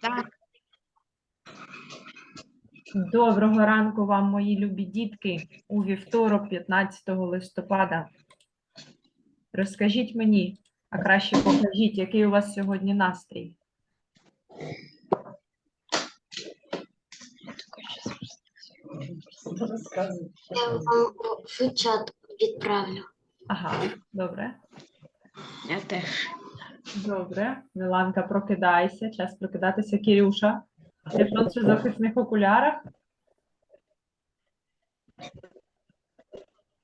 Так. Доброго ранку вам, мої любі дітки, у вівторок, 15 листопада. Розкажіть мені, а краще покажіть, який у вас сьогодні настрій. Я вам в чат відправлю. Ага, добре. Я теж. Добре. Міланка, прокидайся. Час прокидатися. Кирюша, ти в сонцезахисних окулярах?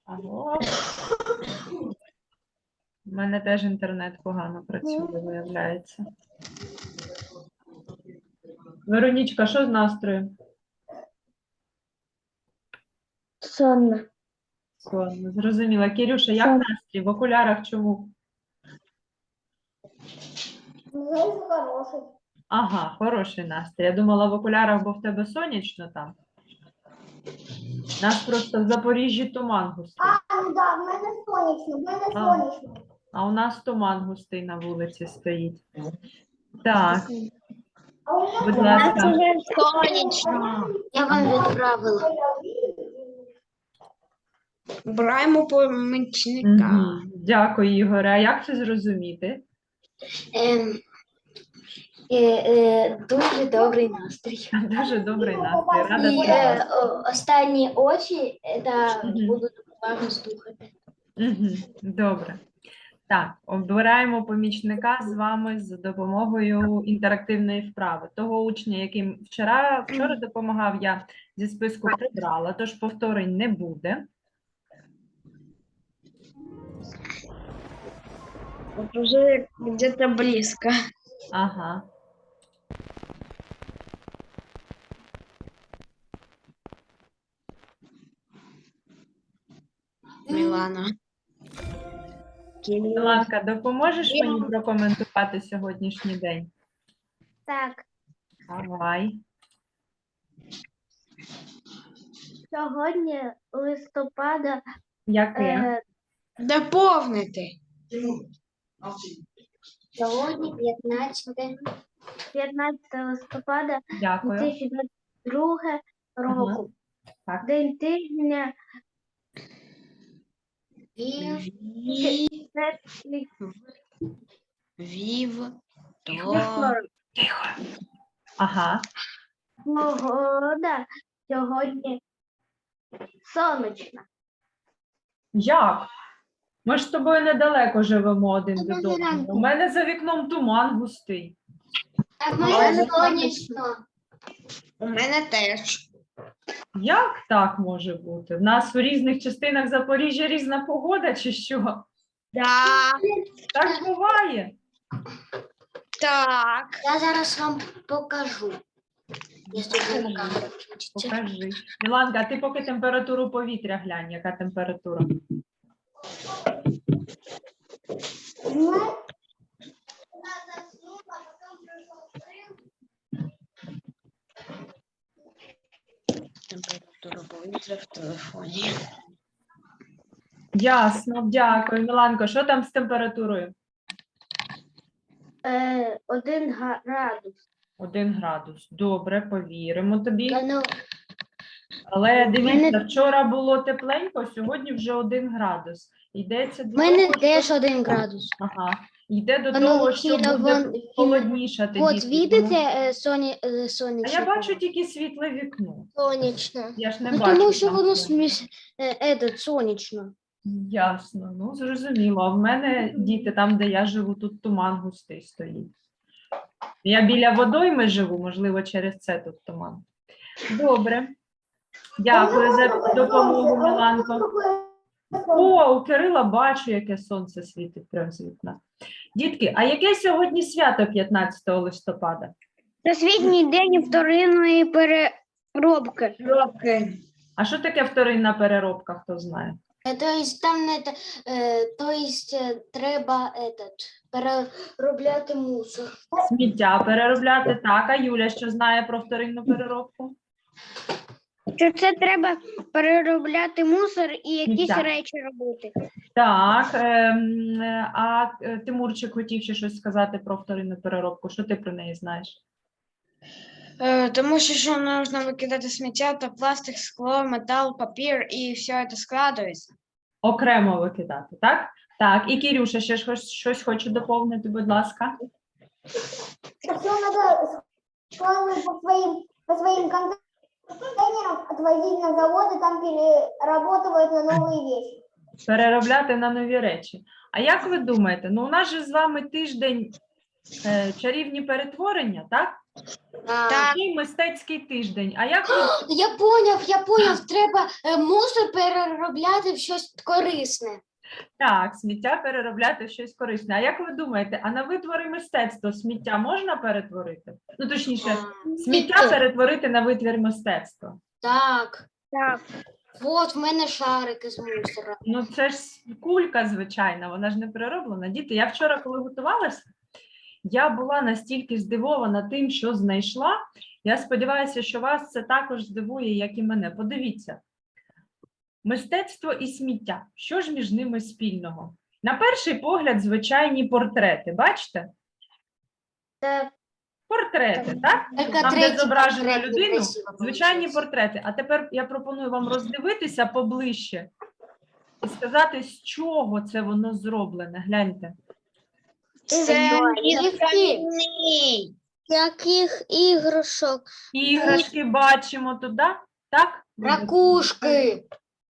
Алло. У мене теж інтернет погано працює, виявляється. Веронічка, що з настроєм? Сонно. Сонно, Зрозуміла. Кирюша, як настрій? В окулярах чому? Ага, хороший настрій. Я думала в окулярах, бо в тебе сонячно там. Нас просто в Запоріжжі туман густий, Ну да, в мене сонячно, в мене А. сонячно. а у нас туман густий на вулиці стоїть. Так, А у мене будь ласка. Сонячно. Я вам відправила. Браємо помічника. Мгм. Дякую, Ігоре. А як це зрозуміти? Ем, е, е, дуже добрий настрій. Дуже добрий настрій. Рада І тебе е, о, останні очі е, та Мгм. уважно слухати. Мгм, Добре. Так, обираємо помічника з вами з допомогою інтерактивної вправи. Того учня, яким вчора, вчора допомагав, я зі списку прибрала, тож повторень не буде. Вот уже где-то близко. Ага. Мілана. Миланка, допоможеш мені прокоментувати сьогоднішній день? Так, Давай. сьогодні листопада Яке? е, Доповнити. Сьогодні 15 15 листопада Дякую. 2022 року. Так. День тижня Вів, Ві... Вів. Тихо. Ага. Погода сьогодні сонячна. Як? Ми ж з тобою недалеко живемо один від одного. У мене за вікном туман густий. Так, в мене сонячно. У мене теж. Як так може бути? В нас у різних частинах Запоріжжя різна погода, чи що? Да. Так буває. Так. Я зараз вам покажу. Якщо ви на камеру включите. Покажи. Міланка, а ти поки температуру повітря глянь, яка температура? Температура повітря в телефоні. Ясно, дякую. Міланко, що там з температурою? Е, один градус. Один градус. Добре, повіримо тобі. Та ну, Але дивіться, вчора було тепленько, сьогодні вже один градус. Йдеться до в мене того, теж що- один градус. Ага. Йде до ну, того, що буде вон- холоднішати. От дітки, видите е, соні, е, А сонячне? я бачу тільки світле вікно. сонячно. Я ж не Ну, бачу. тому що там воно що. сміш... е, этот, сонячно. Ясно, ну зрозуміло. А в мене діти, там, де я живу, тут туман густий стоїть. Я біля водойми живу, можливо, через це тут туман. Добре. Дякую за допомогу, Миланко. О, у Кирила бачу, яке сонце світить прямо з вікна. Дітки, а яке сьогодні свято 15 листопада? Всесвітній день вторинної переробки. Робки. А що таке вторинна переробка, хто знає? Е, То есть там не е, то есть е, треба этот, переробляти мусор. Сміття переробляти, так. А Юля що знає про вторинну переробку? Що це треба переробляти мусор і якісь Так. речі робити. Так, ем, е, а е, Тимурчик хотів ще щось сказати про вторинну переробку. Що ти про неї знаєш? Е, Тому що що нужно викидати сміття, то пластик, скло, метал, папір і все це складується. Окремо викидати, так? Так, і Кірюша ще щось, щось хоче доповнити, будь ласка. Все надо складывать по своим, по своим отвозить на завод там перерабатывают на новые вещи. Переробляти на нові речі. А як ви думаєте, ну у нас же з вами тиждень е, чарівні перетворення, так? Такий мистецький тиждень. А як ви Я поняв, я поняв, треба е, мусор переробляти в щось корисне. Так, сміття переробляти в щось корисне. А як ви думаєте, а на витвори мистецтва сміття можна перетворити? Ну, точніше, сміття перетворити на витвір мистецтва. Так. Так. От в мене шарики з мусора. Ну, це ж кулька, звичайна, вона ж не перероблена. Діти, я вчора, коли готувалася, я була настільки здивована тим, що знайшла. Я сподіваюся, що вас це також здивує, як і мене. Подивіться. Мистецтво і сміття. Що ж між ними спільного? На перший погляд, звичайні портрети. Бачите? Так. Портрети, так? Там, де людину, некрасиво Звичайні портрети. А тепер я пропоную вам роздивитися поближче і сказати, з чого це воно зроблене. Гляньте. Це? Яких іграшок? Іграшки бачимо туди, так? Ракушки.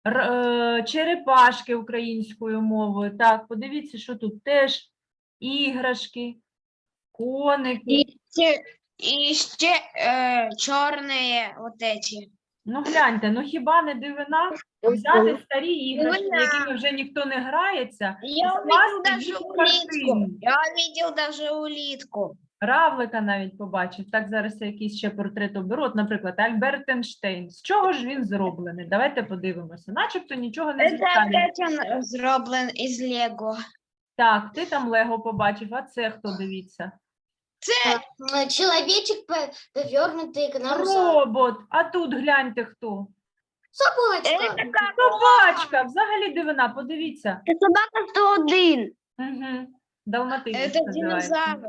Е, черепашки українською мовою. Так, подивіться, що тут теж іграшки, коники. І ще, і ще е, чорні от эти. Ну гляньте, ну хіба не дивина взяти старі іграшки, Дивина. якими вже ніхто не грається, Я Скласти увидел даже їх в улитку. Я увидел даже улитку. Равлика навіть побачив. Так, зараз я якийсь ще портрет оберу. От, наприклад, Альберт Ейнштейн. З чого ж він зроблений? Давайте подивимося. Начебто нічого не Це звичайне. опять із Лего. Так, ти там Лего побачив, а це хто дивіться? Це Е, Чоловічок повернутий к нарусам. Робот. А тут гляньте хто. Собачка. Собачка. Взагалі дивина, подивіться. Це собака 101. Угу. Далматинець це називається. динозавр.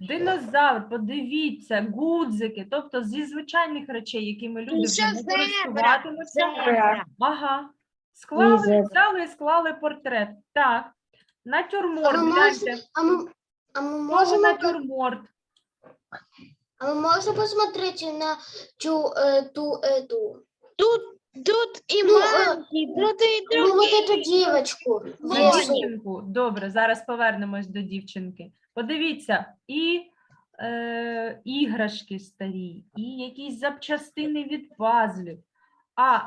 Динозавр, подивіться, гудзики, тобто зі звичайних речей, якими люди вже не користуватимуться. Ага. Склали, взяли і склали портрет. Так. Натюрморт, А ми гляньте. а ми, а ми Може можемо, натюрморт. а ми можемо посмотрети на цю, е, ту, эту, Тут, тут і Ну, е, маленький, тут і ну, вот другий. эту девочку. Дівчинку. Добре, зараз повернемось до дівчинки. Подивіться, і е, іграшки старі, і якісь запчастини від пазлів. А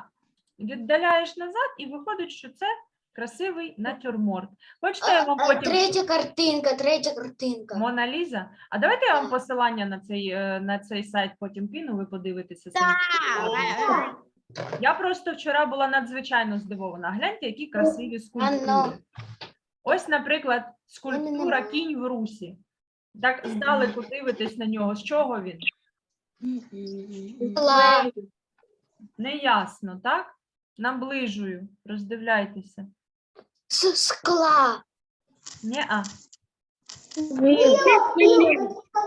віддаляєш назад, і виходить, що це красивий натюрморт. Хочете, я вам потім Третя картинка, третя картинка. Мона Ліза? А давайте я вам посилання на цей, е, на цей сайт потім кину, ви подивитеся самі. Я просто вчора була надзвичайно здивована. Гляньте, які красиві скульптури. Ано. Ось, наприклад, скульптура кінь в русі. Так здалеку дивитесь на нього. З чого він? Неясно, так? Наближую, роздивляйтеся. З скла. Ні-а.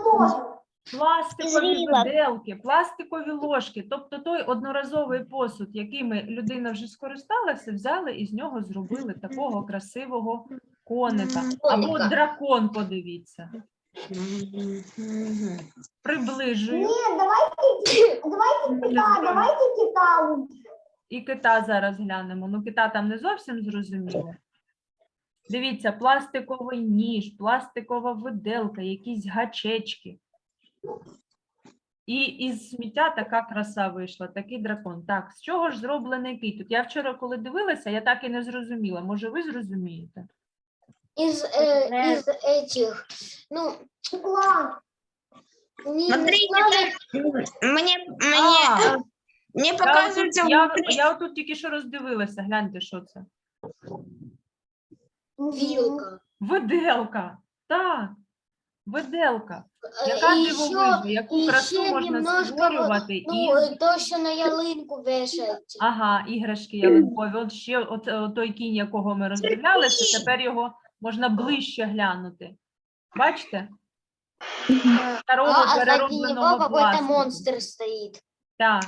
Ложка. Пластикові Зріла. виделки, пластикові ложки, тобто той одноразовий посуд, якими людина вже скористалася, взяли і з нього зробили такого красивого коника. Або дракон, подивіться. Приближую. Нет, давайте, давайте кита, давайте кита. І кита зараз глянемо. Ну, кита там не зовсім зрозуміло. Дивіться, пластиковий ніж, пластикова виделка, якісь гачечки. І із сміття така краса вийшла, такий дракон. Так, з чого ж зроблений кит? Тут я вчора, коли дивилася, я так і не зрозуміла. Може, ви зрозумієте? Из, э, из этих, ну, Стекла. не Смотрите, скла, Мені, мені, А, е, мені Я отут, показується я, внутрі. я отут тільки що роздивилася. Гляньте, що це. вилка. Виделка. Так, виделка. Э, Яка и дивовижа, ещё- яку і красу ще можна немножко, створювати Ну, із э, то, що на ялинку вешають. Ага, іграшки ялинкові. От ще от, е, той кінь, якого ми роздивлялися, тепер його можна ближче глянути. Бачите? старого А, а сзади переробленого него какой-то пластику. монстр стоит. Так.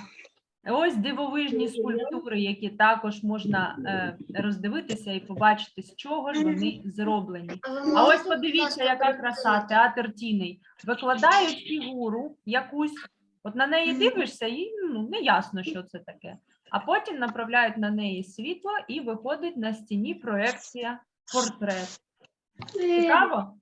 Ось дивовижні скульптури, які також можна е, роздивитися і побачити, з чого ж вони зроблені. А, ось подивіться, яка краса, театр тіней. Викладають фігуру якусь, от на неї дивишся, і ну, не ясно, що це таке. А потім направляють на неї світло і виходить на стіні проекція портрет. Цікаво?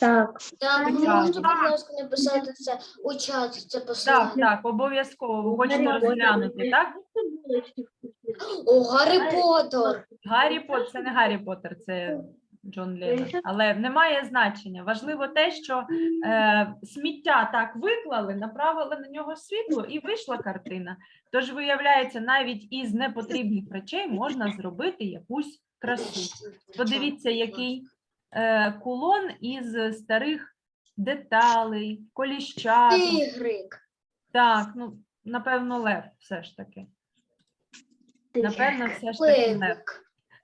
Так. Так, ви можете, будь ласка, написати це у чат, це Так, посилання. так, обов'язково. Ви хочете розглянути, так? О, Гаррі Поттер. Гаррі Поттер, це не Гаррі Поттер, це Джон Леннон. Але немає значення. Важливо те, що е, сміття так виклали, направили на нього світло і вийшла картина. Тож, виявляється, навіть із непотрібних речей можна зробити якусь красу. Подивіться, який кулон із старих деталей, коліщаток. Тигрик. Так, ну, напевно, лев все ж таки. Напевно, все ж таки лев.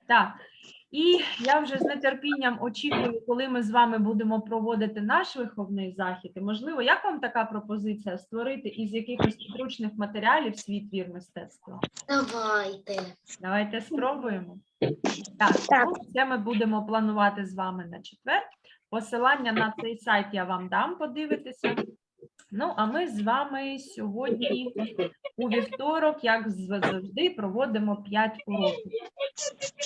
Так. І я вже з нетерпінням очікую, коли ми з вами будемо проводити наш виховний захід. І, можливо, як вам така пропозиція створити із якихось підручних матеріалів свій твір мистецтва? Давайте. Давайте спробуємо. Так, Так. ну, це ми будемо планувати з вами на четвер. Посилання на цей сайт я вам дам подивитися. Ну, а ми з вами сьогодні у вівторок, як завжди, проводимо 5 уроків.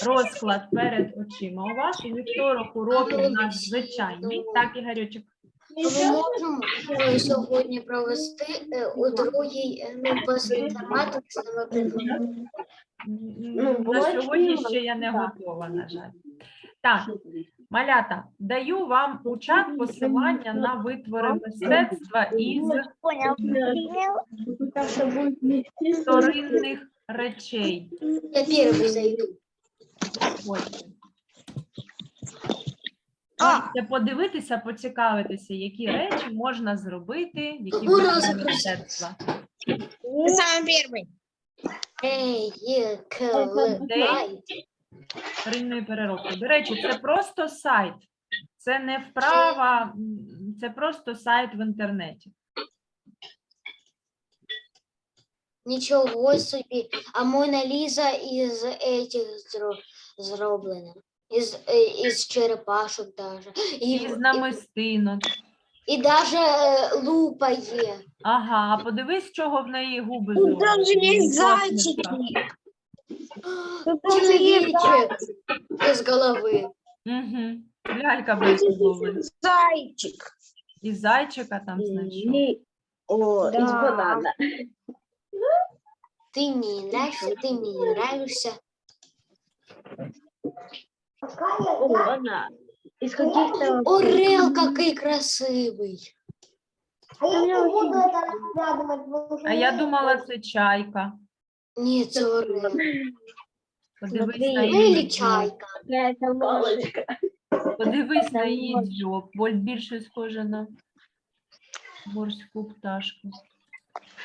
Розклад перед очима у вас. У вівторок уроки у нас звичайні. Так, Ігорючик? Ми можемо сьогодні провести е, у другій е, ну, без інформатики з Ну, На сьогодні ще я не готова, на жаль. Так, малята, даю вам у чат посилання на витвори мистецтва із Понял. вторинних речей. Я перший зайду. Ось. Можете подивитися, поцікавитися, які речі можна зробити, які Ура, витвори закрутилось. мистецтва. Ты самый первый. Ей, є, Вторинної переробки. До речі, це просто сайт. Це не вправа, це просто сайт в інтернеті. Нічого собі. А Мона Ліза із этих зро- зроблена. Із, е, із черепашок даже. І, Із намистинок. і, і даже е, лупа є. Ага, а подивись, з чого в неї губи Там же зроблені. есть З зайчика. зайчики. Чоловічок із голови. Угу. Лялька без голови. Зайчик. І зайчика там знайшов. О, Да. из банана. Ти мені нравишся, ти мені нравишся. Какая О, я? она. Из каких-то... Орел, який красивий. А я не буду это разглядывать. вы уже А я не думала, видите. це чайка. Ні, це орел. Подивись на Ну, її или чайка. Какая-то ложечка. Подивись на її дзьоб. Боль більше схожа на морську пташку.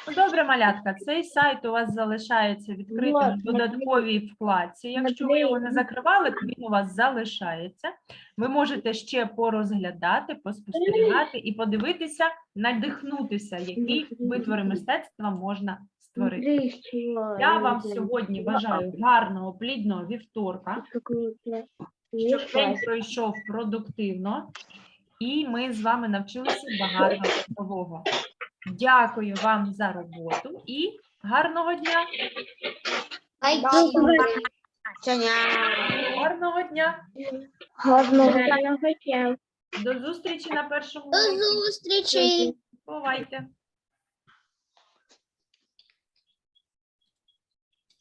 Ну, добре, малятка, цей сайт у вас залишається відкритим в додатковій вкладці. Якщо ви його не закривали, то він у вас залишається. Ви можете ще порозглядати, поспостерігати і подивитися, надихнутися, які витвори мистецтва можна створити. Я вам сьогодні бажаю гарного, плідного вівторка, щоб день пройшов продуктивно, і ми з вами навчилися багато нового. Дякую вам за роботу і гарного дня! Гарного дня! Гарного дня. До зустрічі на першому До зустрічі. Бувайте!